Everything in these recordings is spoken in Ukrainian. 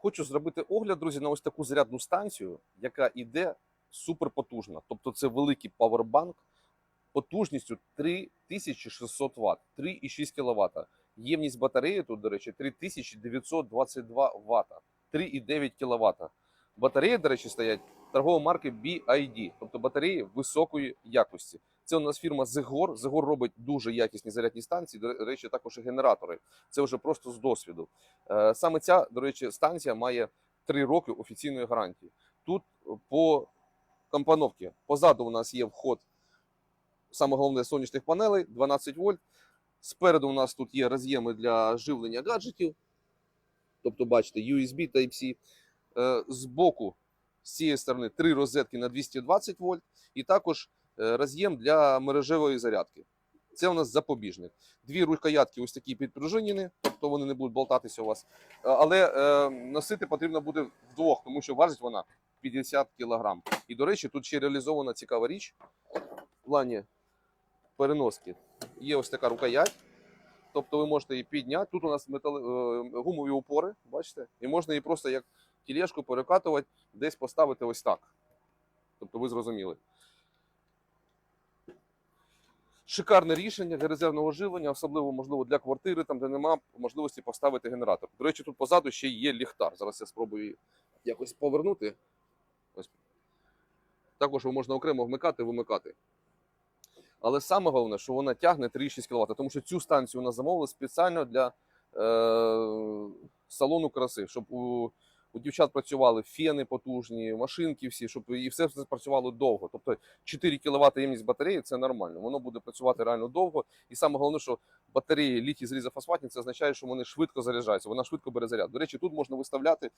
Хочу зробити огляд, друзі, на ось таку зарядну станцію, яка іде суперпотужна. Тобто це великий павербанк потужністю 3600 Вт, 3,6 кВт. Ємність батареї тут, до речі, 3922 Вт, 3,9 кВт. Батареї, до речі, стоять торгової марки BID, тобто батареї високої якості. Це у нас фірма Zegor. Zegor робить дуже якісні зарядні станції. До речі, також і генератори. Це вже просто з досвіду. Е, Саме ця, до речі, станція має 3 роки офіційної гарантії. Тут по компоновці позаду у нас є вход, саме головне сонячних панелей 12 вольт. Спереду у нас тут є роз'єми для живлення гаджетів. Тобто, бачите, USB Type-C. Е, Збоку, з цієї сторони, три розетки на 220 вольт, і також е, роз'єм для мережевої зарядки. Це у нас запобіжник. Дві рукоятки ось такі підпружинені, тобто вони не будуть болтатися у вас. Е, Але е, носити потрібно буде вдвох, тому що важить вона 50 кг. І, до речі, тут ще реалізована цікава річ в плані переноски. Є ось така рукоять. Тобто ви можете її підняти. Тут у нас метали... е, гумові упори, бачите? І можна її просто як тілешку перекатувати, десь поставити ось так. Тобто ви зрозуміли. Шикарне рішення для резервного живлення, особливо можливо для квартири, там де нема можливості поставити генератор. До речі, тут позаду ще є ліхтар. Зараз я спробую якось повернути. Ось. Також його можна окремо вмикати вимикати. Але саме головне, що вона тягне 3,6 кВт, тому що цю станцію у нас замовили спеціально для е, салону краси, щоб у, у дівчат працювали фени потужні, машинки всі, щоб і все це працювало довго. Тобто 4 кВт ємність батареї це нормально. Воно буде працювати реально довго. І саме головне, що батареї літій залізофосфатні, це означає, що вони швидко заряджаються, вона швидко бере заряд. До речі, тут можна виставляти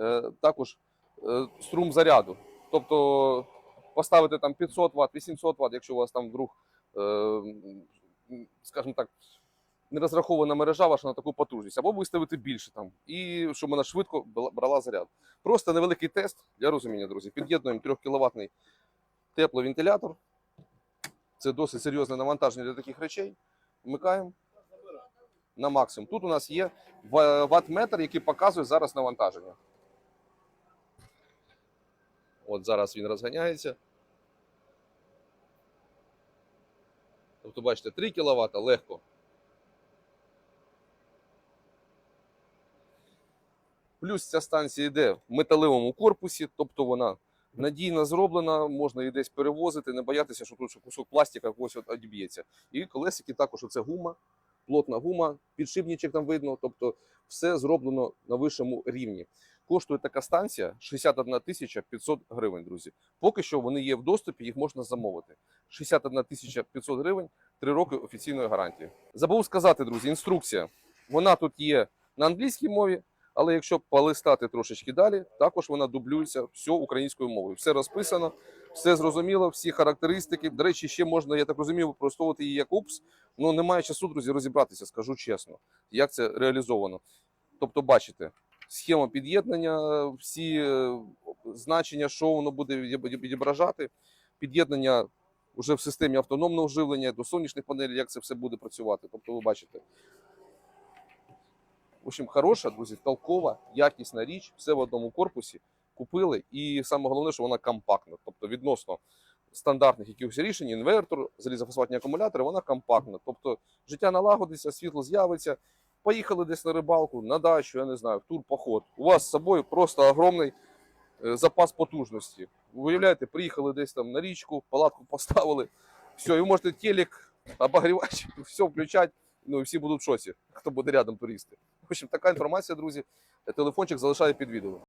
е, також е, струм заряду. Тобто поставити там 500 Вт, 800 Вт, якщо у вас там вдруг, е, скажімо так, не розрахована мережа ваша на таку потужність, або виставити більше там, і щоб вона швидко брала заряд. Просто невеликий тест для розуміння, друзі. Під'єднуємо 3 кВт тепловентилятор. Це досить серйозне навантаження для таких речей. Вмикаємо на максимум. Тут у нас є ва- ваттметр, який показує зараз навантаження. От зараз він розганяється. Тобто, бачите, 3 кВт легко. Плюс ця станція йде в металевому корпусі, тобто вона надійно зроблена, можна її десь перевозити, не боятися, що тут кусок пластика когось от одіб'ється. І колесики також оце гума, плотна гума, підшипничок там видно, тобто все зроблено на вищому рівні. Коштує така станція 61 тисяча 500 гривень, друзі. Поки що вони є в доступі, їх можна замовити. 61 тисяча 500 гривень, 3 роки офіційної гарантії. Забув сказати, друзі, інструкція. Вона тут є на англійській мові, але якщо полистати трошечки далі, також вона дублюється все українською мовою. Все розписано, все зрозуміло, всі характеристики. До речі, ще можна, я так розумію, використовувати її як УПС. Ну немає часу, друзі, розібратися, скажу чесно, як це реалізовано. Тобто, бачите, схема під'єднання, всі е, значення, що воно буде відображати, під'єднання вже в системі автономного живлення до сонячних панелей, як це все буде працювати. Тобто, ви бачите. В общем, хороша, друзі, толкова, якісна річ, все в одному корпусі. Купили, і саме головне, що вона компактна. Тобто, відносно стандартних якихось рішень, інвертор, залізофосфатні акумулятори, вона компактна. Тобто, життя налагодиться, світло з'явиться. Поїхали десь на рибалку, на дачу, я не знаю, в тур поход. У вас з собою просто огромний е, запас потужності. Уявляєте, приїхали десь там на річку, палатку поставили. Все, і ви можете телек, обогрівач, все включати. Ну і всі будуть в шоці, хто буде рядом туристи. В общем, така інформація, друзі. Телефончик залишаю під відео.